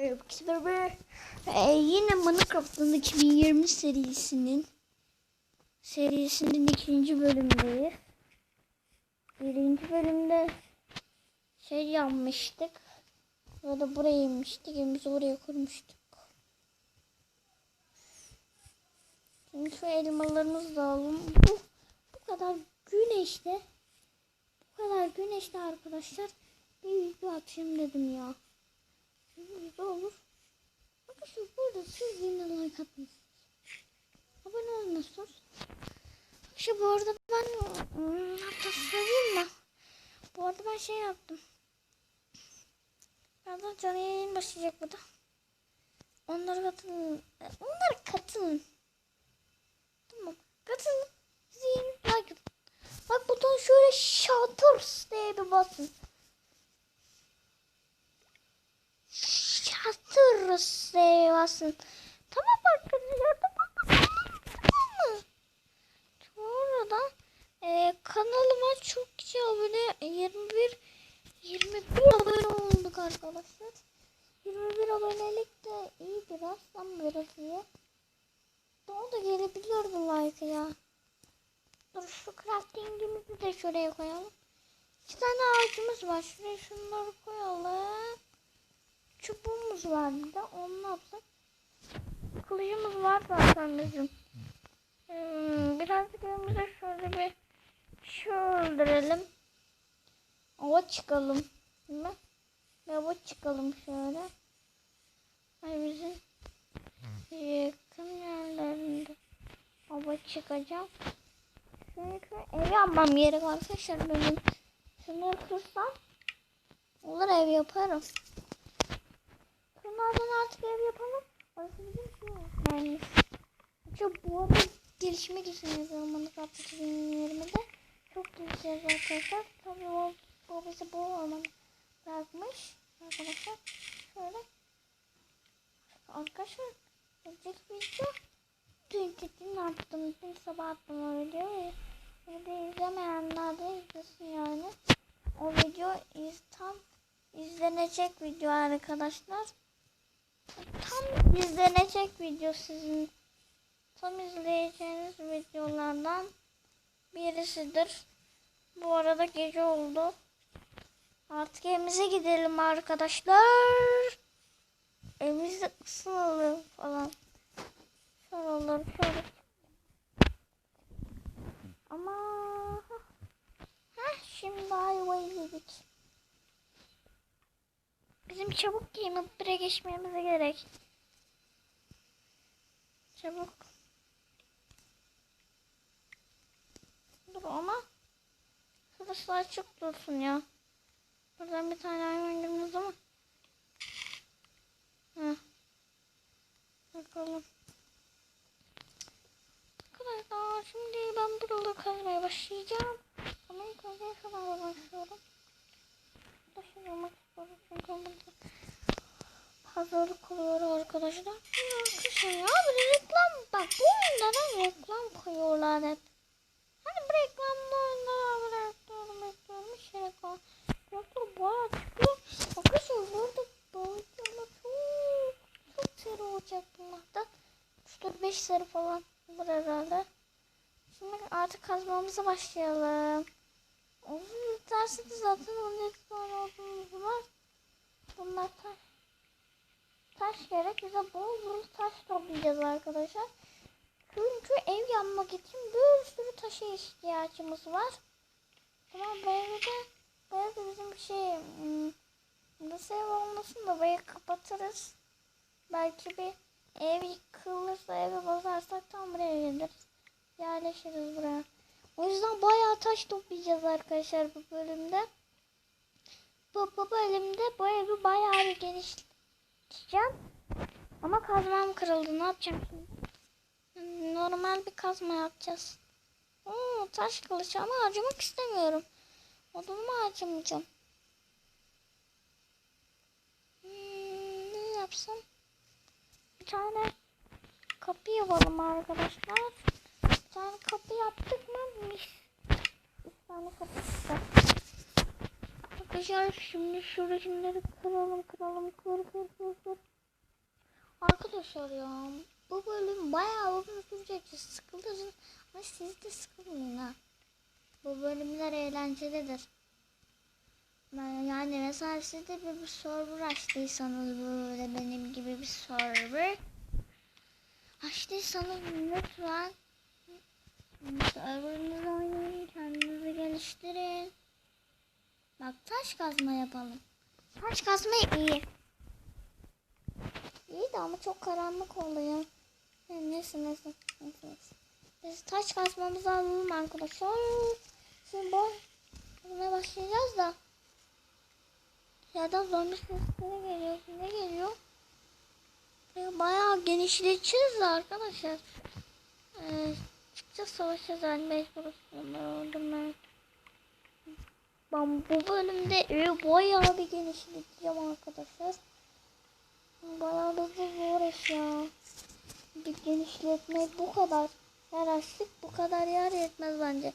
Merhaba. Ee, yine Minecraft'ın 2020 serisinin serisinin ikinci bölümündeyiz. Birinci bölümde şey yapmıştık. Ya da buraya inmiştik. Evimizi buraya kurmuştuk. Şimdi şu elmalarımızı da alalım. Bu, bu kadar güneşte bu kadar güneşte arkadaşlar bir video atayım dedim ya. Güzel olur. Arkadaşlar burada siz yine like atmışsınız. Abone olmuşsunuz. Şu bu arada ben hmm, hatta söyleyeyim mi? Bu arada ben şey yaptım. Birazdan canlı yayın başlayacak burada. Onlara katılın. Onlara katılın. Tamam. Katılın. Zil like atın. Bak buton şöyle shutters diye bir basın. Diye basın. Tamam arkadaşlar. Tamam mı? Sonra da e, kanalıma çok kişi abone 21 21 abone olduk arkadaşlar. 21 abonelik de iyi biraz ama biraz iyi. Daha da gelebiliyor bu like ya. Dur şu craftingimizi de şuraya koyalım. İki tane ağacımız var. Şuraya şunları koyalım. Çubuğumuz var bir de. Onu ne yapsak? Kılıcımız var zaten bizim. Hmm, birazcık önümüze şöyle bir şey öldürelim. Ava çıkalım. Değil mi? Bir ava çıkalım şöyle. Ay bizim yakın yerlerinde ava çıkacağım. Çünkü ev yapmam gerek arkadaşlar benim. Şunları kırsam olur ev yaparım. Şunlardan artık ev yapalım. Orası bizim şey yani. Çok bu arada gelişmek için yazıyorum Minecraft 2020'de. Çok gelişeceğiz arkadaşlar. Tabii o, bizi bu ormanı bırakmış. Arkadaşlar şöyle. Arkadaşlar gelecek video. Dün dün attım. Dün sabah attım o videoyu. Şimdi izlemeyenler de izlesin yani. O video iz, tam izlenecek video arkadaşlar. Tam izlenecek video sizin tam izleyeceğiniz videolardan birisidir. Bu arada gece oldu. Artık evimize gidelim arkadaşlar. Evimizde ısınalım falan. Olur şöyle. Ama Heh, şimdi ayvayı yedik. Bizim çabuk giyinip bire geçmemize gerek. Çabuk. Dur ama şurası açık dursun ya. Buradan bir tane hayvan girmez ama. Heh. Bakalım. Arkadaşlar şimdi ben buraları kazmaya başlayacağım. Ama ilk önce şuradan başlıyorum. İstiyorum çünkü hazırlık oluyor arkadaşlar. Ya bir reklam bak bu oyunlara reklam koyuyorlar hep. Hani bu reklamda oyunlara böyle reklam reklam bir şey reklam. Reklam bayağı çıkıyor. Arkadaşlar burada boyutlarla çok çok seri olacak bunlardan. 3-4-5 seri falan olur herhalde. Şimdi artık kazmamıza başlayalım. Uzun dersinde zaten 12 tane olduğumuz var. Bunlar taş. Taş gerek. Bize bol bol taş toplayacağız arkadaşlar. Çünkü ev yapmak için bir sürü taşa ihtiyacımız var. Ama böyle de böyle de bizim şey hmm, nasıl ev olmasın da burayı kapatırız. Belki bir ev yıkılırsa evi bozarsak tam buraya geliriz. Yerleşiriz yüzden bayağı taş toplayacağız arkadaşlar bu bölümde. Bu, bu bölümde bu evi bayağı bir genişleteceğim. Ama kazmam kırıldı. Ne yapacağım şimdi? Normal bir kazma yapacağız. Oo, taş kılıç ama harcamak istemiyorum. Odumu harcamayacağım. Hmm, ne yapsam? Bir tane kapı yapalım arkadaşlar. Bir tane kapı yaptık mı? Bir tane kapı çıktı. Arkadaşlar şimdi şu resimleri kıralım kıralım kır kır kır kır. Arkadaşlar ya bu bölüm bayağı uzun sürecek. Sıkıldınız ama siz de sıkılmayın ha. Bu bölümler eğlencelidir. Yani mesela siz de bir, bir server açtıysanız böyle benim gibi bir server açtıysanız lütfen serverınızı oynayın, kendinizi geliştirin. Bak taş kazma yapalım. Taş kazma iyi. İyi de ama çok karanlık oluyor. Yani neyse neyse. neyse. Biz taş kazmamızı alalım arkadaşlar. Şimdi bu buna başlayacağız da. Yerden zombi sesleri geliyor. Ne geliyor? Bayağı genişleteceğiz de arkadaşlar. Ee, çıkacağız savaşacağız mecburuz onları öldürmeye. Ben bu bölümde evi bayağı bir genişleteceğim arkadaşlar. Bayağı da zor iş ya. Bir genişletmek bu kadar. Yer açtık bu kadar yer yetmez bence.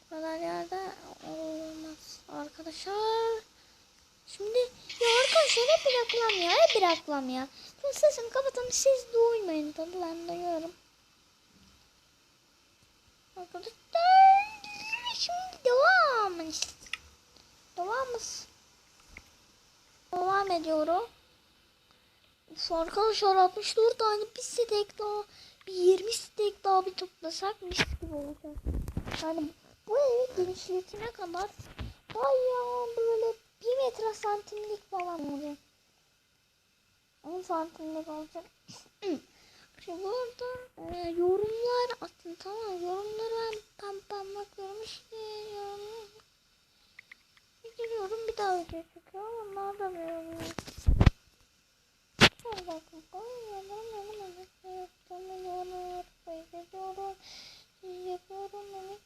Bu kadar yerde olmaz arkadaşlar. Şimdi ya arkadaşlar hep bir reklam ya hep bir reklam ya. Şimdi sesimi kapatın siz duymayın tabii ben duyuyorum. Arkadaşlar şimdi devam. Devamız. Devam ediyorum. Uf arkadaşlar 64 tane bir stek daha bir 20 stek daha bir toplasak mis gibi olacak. Yani bu evi genişletene kadar bayağı böyle 1 metre santimlik falan olacak. 10 santimlik olacak. Burada e, yorumlar atın tamam yorumları ben tam parmaklarımı işte yorumlar. Bir daha video çekiyorum onlar da yorumluyor. Sonra bakın koyuyorum benim öyle yaptığımı yapıyorum yapıyorum yani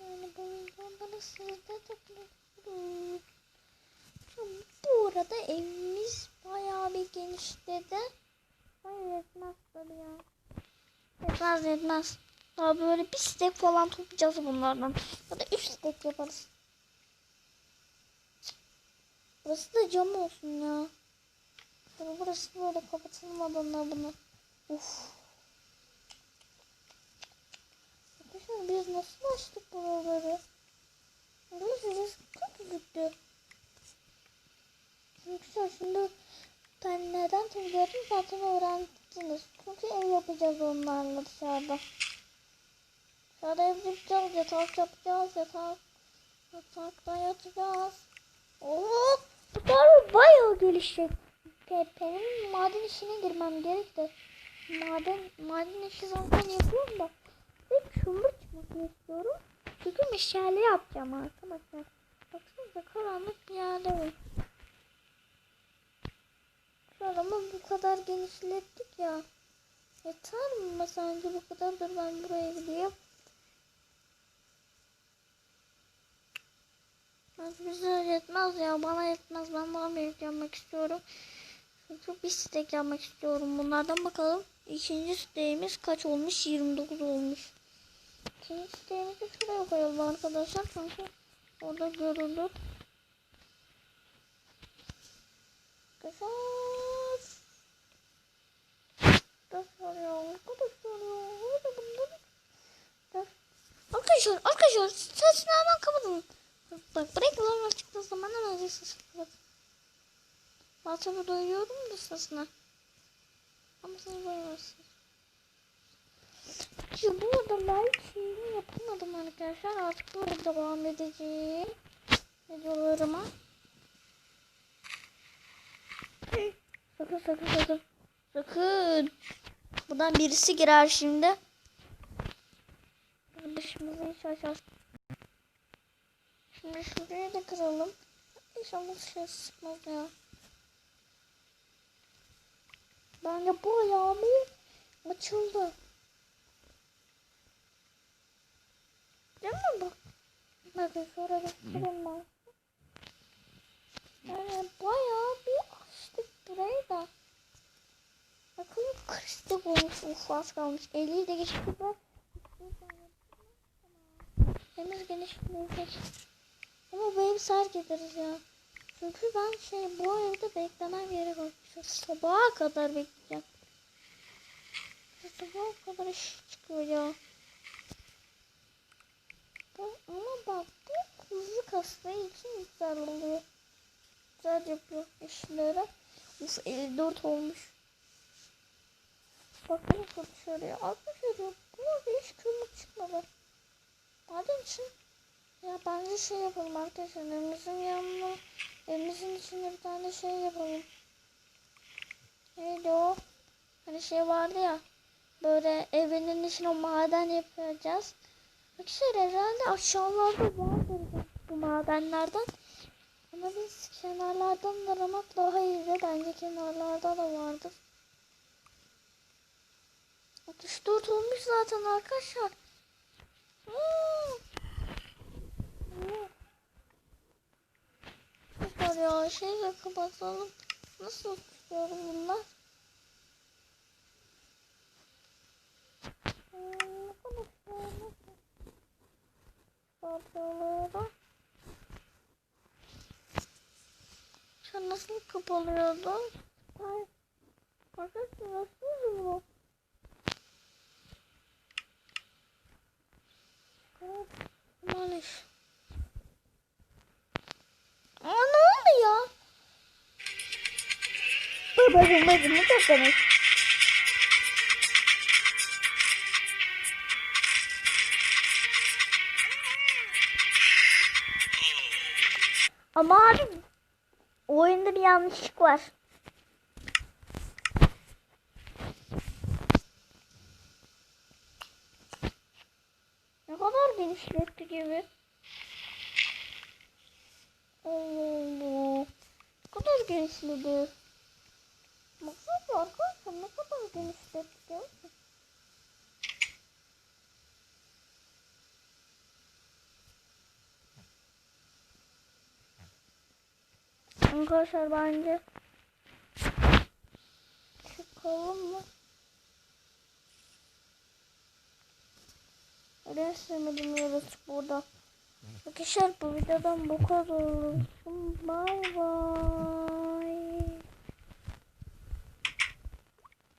yani bu videoları sizde tıklıyorum. Bu arada evimiz bayağı bir genişledi. Hayır yetmez tabii ya. Yetmez yetmez. Daha böyle bir stek falan toplayacağız bunlardan. Ya da üç stek yaparız. Burası da cam olsun ya. Tabii burası böyle kapatılmadan bunu. Uf. Arkadaşlar biz nasıl açtık buraları? Burası kötü gitti. Arkadaşlar şimdi ben neden topluyorum zaten öğrendiniz. Çünkü ev yapacağız onlarla dışarıda. Dışarıda ev yapacağız, yatak yapacağız, yatak. Yatakta yatacağız. Oo, bu tarla bayağı gelişecek. Benim maden işine girmem gerekti. Maden, maden işi zaten yapıyorum da. Ve kömür çıkmasını istiyorum. Çünkü meşale yapacağım arkadaşlar. Baksanıza karanlık bir yerde var. Şu an ama bu kadar genişlettik ya. Yeter mi sence bu kadar? Dur ben buraya gideyim. Bize yetmez ya. Bana yetmez. Ben daha büyük yapmak istiyorum. Çünkü bir stek yapmak istiyorum. Bunlardan bakalım. İkinci siteğimiz kaç olmuş? 29 olmuş. İkinci siteğimizi şuraya koyalım arkadaşlar. Çünkü orada görülür. Güzel. Arkadaşlar. Arkadaşlar. Sesini hemen kapatın. Bak break alarm çıktığı zaman hemen sesini kapatın. Tabi duyuyorum da sesini. Ama siz duymuyorsunuz. Şu burada şeyini yapamadım arkadaşlar. Artık burada devam edeceğim. Videolarıma. Sakın sakın sakın. Sakın. Buradan birisi girer şimdi. Dışımızı hiç açar. Şimdi şurayı da kıralım. İnşallah şey sıkmaz ya. Bence bu ayağımı açıldı. Değil mi bu? Bakın şurada ben. Yani bayağı bir burayı da. Bakın kırstık olmuş. Uf az kalmış. 50'yi de geçti ben. Henüz genişleyecek. Ama bu evi sark ederiz ya. Çünkü ben şey bu evde beklemem gerekiyor. Sabaha kadar bekleyeceğim. o kadar iş çıkıyor ya. Ama bak bu hızlı kastığı için güzel oluyor. Güzel yapıyor işleri. Uf 54 olmuş. Bakın dışarıya. Arkadaşlar ya bu hiç kömür çıkmadı. Maden için ya bence şey yapalım arkadaşlar. Evimizin yanına evimizin içinde bir tane şey yapalım. Neydi o? Hani şey vardı ya. Böyle evinin içine maden yapacağız. Arkadaşlar herhalde aşağılarda vardır bu madenlerden. Ama biz kenarlardan aramak daha iyi de bence kenarlarda da vardır. 64 olmuş zaten arkadaşlar. Hmm. Hmm. Süper ya şeyle kapatalım. Nasıl tutuyorum bunlar? Hmm, ne kadar şey, nasıl? Çıkartıyorum. Sen nasıl kapalıyordun? Hayır. Arkadaşlar nasıl bu? Evet, Maalesef. Aa ne oldu ya? Babacım bacımı toplamış. Ama abi oyunda bir yanlışlık var. Ne kadar genişletti gibi. Allah. Ne kadar genişledi. Baksana arkadaşlar ne kadar genişletti. Arkadaşlar bence çıkalım mı? Resmedim yaratık burada. Arkadaşlar bu videodan bu kadar olsun. Bay bay.